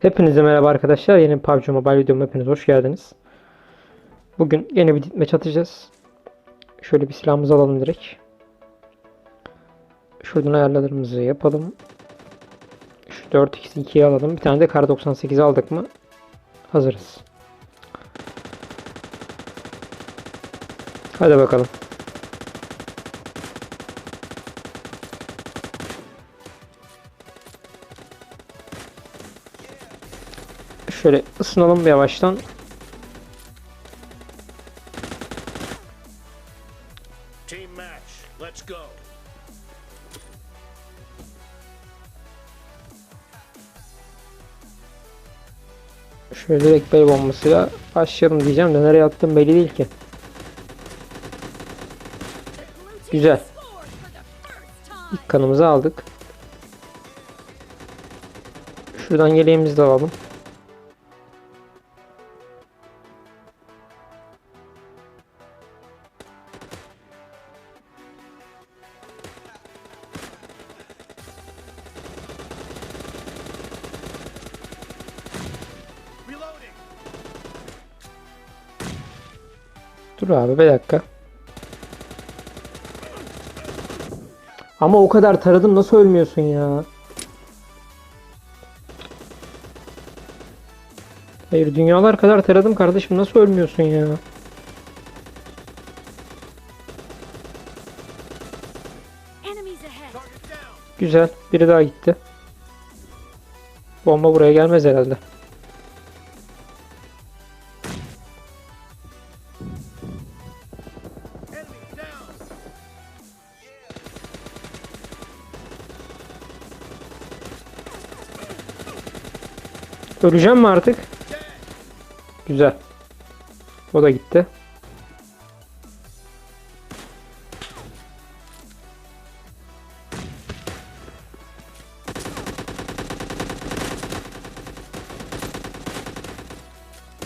Hepinize merhaba arkadaşlar. Yeni PUBG Mobile videoma hepiniz hoş geldiniz. Bugün yeni bir ditmeç atacağız. Şöyle bir silahımızı alalım direkt. Şuradan ayarlarımızı yapalım. Şu 4x2'yi alalım. Bir tane de kar 98 aldık mı hazırız. Hadi bakalım. Şöyle ısınalım bir yavaştan. Team match. Let's go. Şöyle direkt bel bombasıyla başlayalım diyeceğim de nereye attım belli değil ki. Güzel. İlk kanımızı aldık. Şuradan yeleğimizi de alalım. Dur abi bir dakika. Ama o kadar taradım nasıl ölmüyorsun ya? Hayır dünyalar kadar taradım kardeşim nasıl ölmüyorsun ya? Güzel biri daha gitti. Bomba buraya gelmez herhalde. Öleceğim mi artık? Güzel. O da gitti.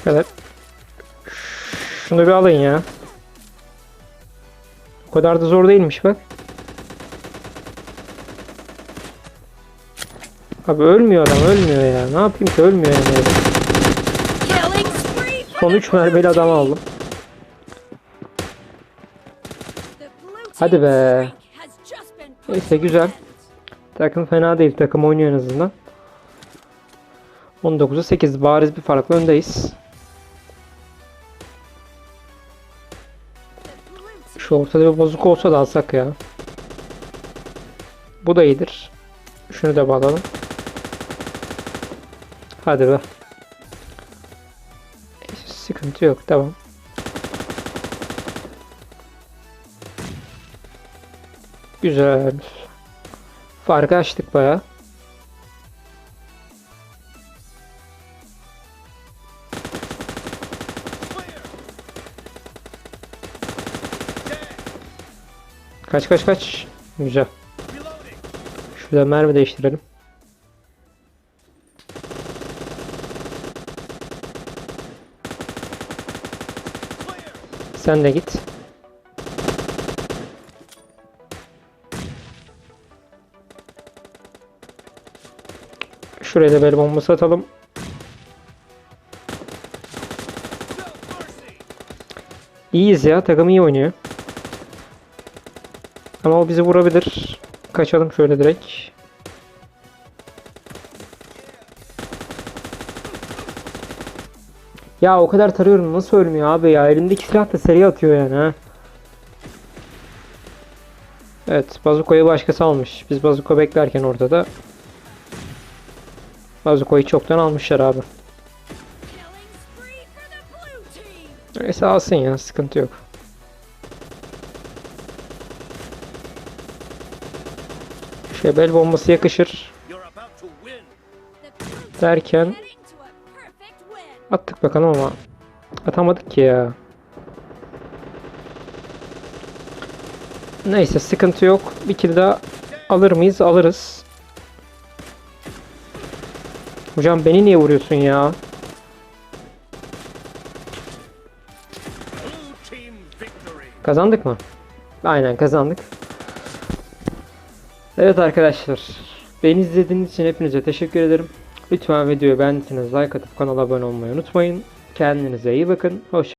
Evet. Şunu bir alın ya. O kadar da zor değilmiş bak. Abi ölmüyor adam ölmüyor ya. Ne yapayım ki ölmüyor yani. Son 3 mermili adam aldım. Hadi be. Neyse güzel. Takım fena değil. Takım oynuyor en azından. 19'a 8 bariz bir farkla öndeyiz. Şu ortada bir bozuk olsa da alsak ya. Bu da iyidir. Şunu da bağlayalım. Hadi be. Sıkıntı yok. Tamam. Güzel. Farkı açtık. Dead. Kaç kaç kaç. Güzel. Şurada mermi değiştirelim. Sen de git. Şuraya da bel bombası atalım. İyiyiz ya. Takım iyi oynuyor. Ama o bizi vurabilir. Kaçalım şöyle direkt. Ya o kadar tarıyorum nasıl ölmüyor abi ya. Elimdeki silah da seri atıyor yani ha. Evet bazukayı başkası almış. Biz bazuka beklerken orada da bazukayı çoktan almışlar abi. Neyse alsın ya sıkıntı yok. Şöyle bel bombası yakışır derken attık bakalım ama atamadık ki ya. Neyse sıkıntı yok. Bir kill daha alır mıyız? Alırız. Hocam beni niye vuruyorsun ya? Kazandık mı? Aynen kazandık. Evet arkadaşlar. Beni izlediğiniz için hepinize teşekkür ederim. Lütfen videoyu beğendiyseniz like atıp kanala abone olmayı unutmayın. Kendinize iyi bakın. Hoşçakalın.